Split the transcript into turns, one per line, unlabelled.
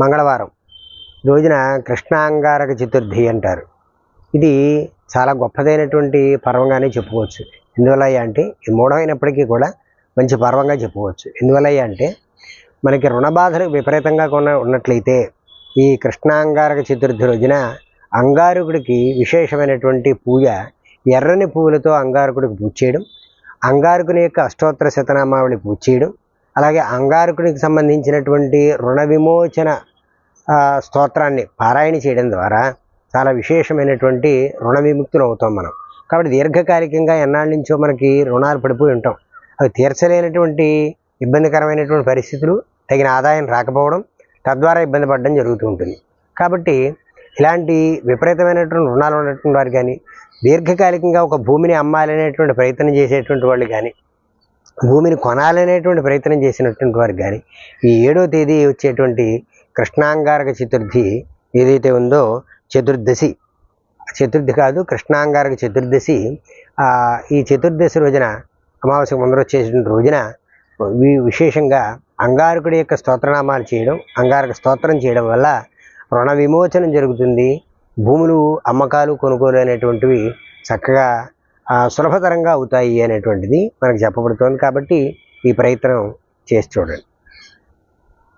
మంగళవారం. రోజున కృష్ణాంగారక చతుర్థి అంటారు. ఇది చాలా గొప్పదైనటువంటి పర్వంగానే చెప్పుకోవచ్చు. ఎందువల్ల అంటే ఈ మూఢమైనప్పటికీ కూడా మంచి పర్వంగా చెప్పుకోవచ్చు. ఎందువల్ల అంటే మనకి రుణ బాధలు విపరీతంగా కొన్న ఉన్నట్లయితే ఈ కృష్ణాంగారక చతుర్థి రోజున అంగారకుడికి విశేషమైనటువంటి పూజ ఎర్రని పువ్వులతో అంగారకుడికి పూజ చేయడం అంగారకుని యొక్క అష్టోత్తర శతనామావళి పూజ చేయడం అలాగే అంగారకునికి సంబంధించినటువంటి రుణ విమోచన స్తోత్రాన్ని పారాయణ చేయడం ద్వారా చాలా విశేషమైనటువంటి రుణ విముక్తులు అవుతాం మనం. కాబట్టి దీర్ఘకాలికంగా ఎన్నాళ్ళ నుంచో మనకి రుణాలు పడిపోయి ఉంటాం. అవి తీర్చలేనటువంటి ఇబ్బందికరమైనటువంటి పరిస్థితులు తగిన ఆదాయం రాకపోవడం తద్వారా ఇబ్బంది పడడం జరుగుతూ ఉంటుంది. కాబట్టి ఇలాంటి విపరీతమైనటువంటి రుణాలు ఉన్నటువంటి వారు కానీ దీర్ఘకాలికంగా ఒక భూమిని అమ్మాలనేటువంటి ప్రయత్నం చేసేటువంటి వాళ్ళు కానీ భూమిని కొనాలనేటువంటి ప్రయత్నం చేసినటువంటి వారు కానీ ఈ ఏడో తేదీ వచ్చేటువంటి కృష్ణాంగారక చతుర్థి ఏదైతే ఉందో చతుర్దశి చతుర్థి కాదు కృష్ణాంగారక చతుర్దశి ఈ చతుర్దశి రోజున అమావాస్య ముందర వచ్చేటువంటి రోజున విశేషంగా అంగారకుడి యొక్క స్తోత్రనామాలు చేయడం అంగారక స్తోత్రం చేయడం వల్ల రుణ విమోచనం జరుగుతుంది. భూములు అమ్మకాలు కొనుగోలు అనేటువంటివి చక్కగా సులభతరంగా అవుతాయి అనేటువంటిది మనకు చెప్పబడుతోంది కాబట్టి ఈ ప్రయత్నం చేసి చూడండి.